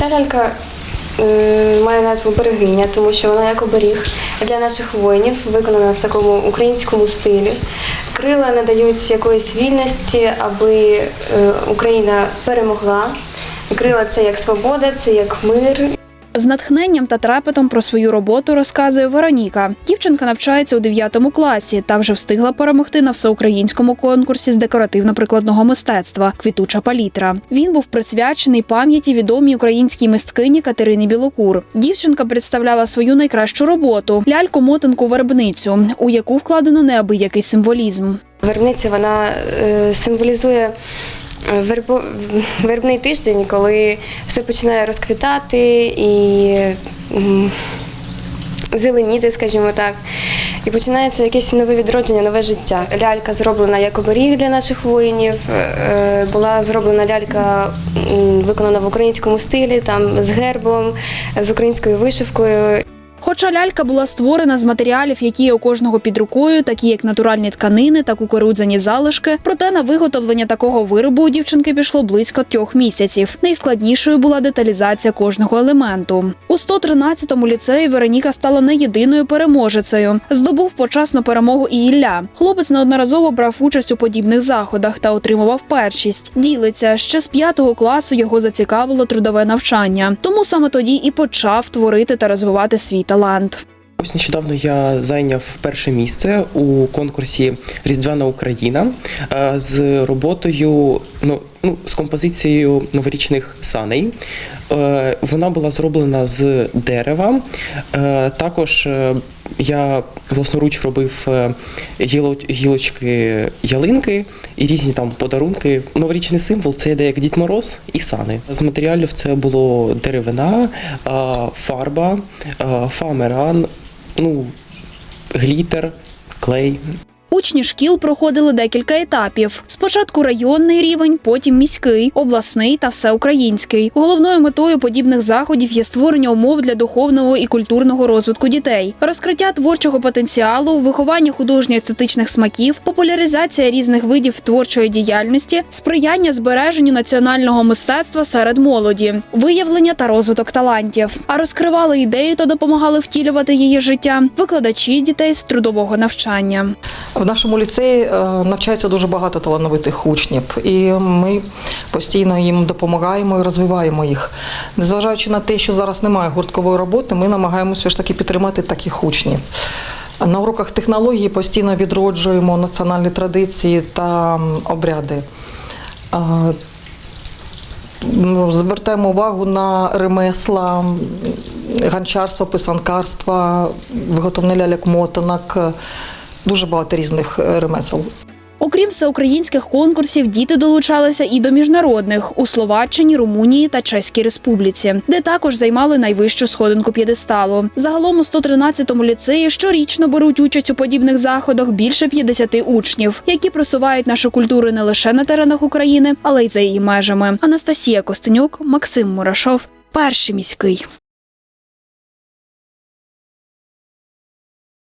Ця лялька має назву берегиня, тому що вона як оберіг для наших воїнів, виконана в такому українському стилі. Крила надають якоїсь вільності, аби е, Україна перемогла. Крила це як свобода, це як мир. З натхненням та трепетом про свою роботу розказує Вероніка. Дівчинка навчається у 9 класі та вже встигла перемогти на всеукраїнському конкурсі з декоративно-прикладного мистецтва Квітуча палітра. Він був присвячений пам'яті відомій українській мисткині Катерині Білокур. Дівчинка представляла свою найкращу роботу ляльку мотанку вербницю, у яку вкладено неабиякий символізм. Вербниця вона е, символізує вербо, вербний тиждень, коли все починає розквітати і зеленіти, скажімо так. І починається якесь нове відродження, нове життя. Лялька зроблена як оберіг для наших воїнів. е, Була зроблена лялька, виконана в українському стилі, там з гербом, з українською вишивкою. Хоча лялька була створена з матеріалів, які є у кожного під рукою, такі як натуральні тканини та кукурудзяні залишки, проте на виготовлення такого виробу у дівчинки пішло близько трьох місяців. Найскладнішою була деталізація кожного елементу. У 113-му ліцеї Вероніка стала не єдиною переможецею. Здобув почасну перемогу і Ілля. Хлопець неодноразово брав участь у подібних заходах та отримував першість. Ділиться ще з п'ятого класу його зацікавило трудове навчання. Тому саме тоді і почав творити та розвивати свій талант. Ось нещодавно я зайняв перше місце у конкурсі Різдвяна Україна е, з роботою, ну, ну з композицією новорічних саней. Е, Вона була зроблена з дерева. Е, Також я власноруч робив е, гіло- гілочки ялинки і різні там подарунки. Новорічний символ це йде як Дід Мороз і сани. З матеріалів це було деревина, фарба, фамеран, ну, глітер, клей. Учні шкіл проходили декілька етапів: спочатку районний рівень, потім міський, обласний та всеукраїнський. Головною метою подібних заходів є створення умов для духовного і культурного розвитку дітей, розкриття творчого потенціалу, виховання художньо-естетичних смаків, популяризація різних видів творчої діяльності, сприяння збереженню національного мистецтва серед молоді, виявлення та розвиток талантів. А розкривали ідею та допомагали втілювати її життя викладачі дітей з трудового навчання. В нашому ліцеї е, навчається дуже багато талановитих учнів, і ми постійно їм допомагаємо і розвиваємо їх. Незважаючи на те, що зараз немає гурткової роботи, ми намагаємося ж таки підтримати таких учнів. На уроках технології постійно відроджуємо національні традиції та обряди. Е, Звертаємо увагу на ремесла, м, ганчарство, писанкарство, виготовлення ляльок мотанок. е, Дуже багато різних е, ремесел. Окрім всеукраїнських конкурсів, діти долучалися і до міжнародних у Словаччині, Румунії та Чеській Республіці, де також займали найвищу сходинку п'єдесталу. Загалом у 113-му ліцеї щорічно беруть участь у подібних заходах більше 50 учнів, які просувають нашу культуру не лише на теренах України, але й за її межами. Анастасія Костенюк, Максим Мурашов, перший міський.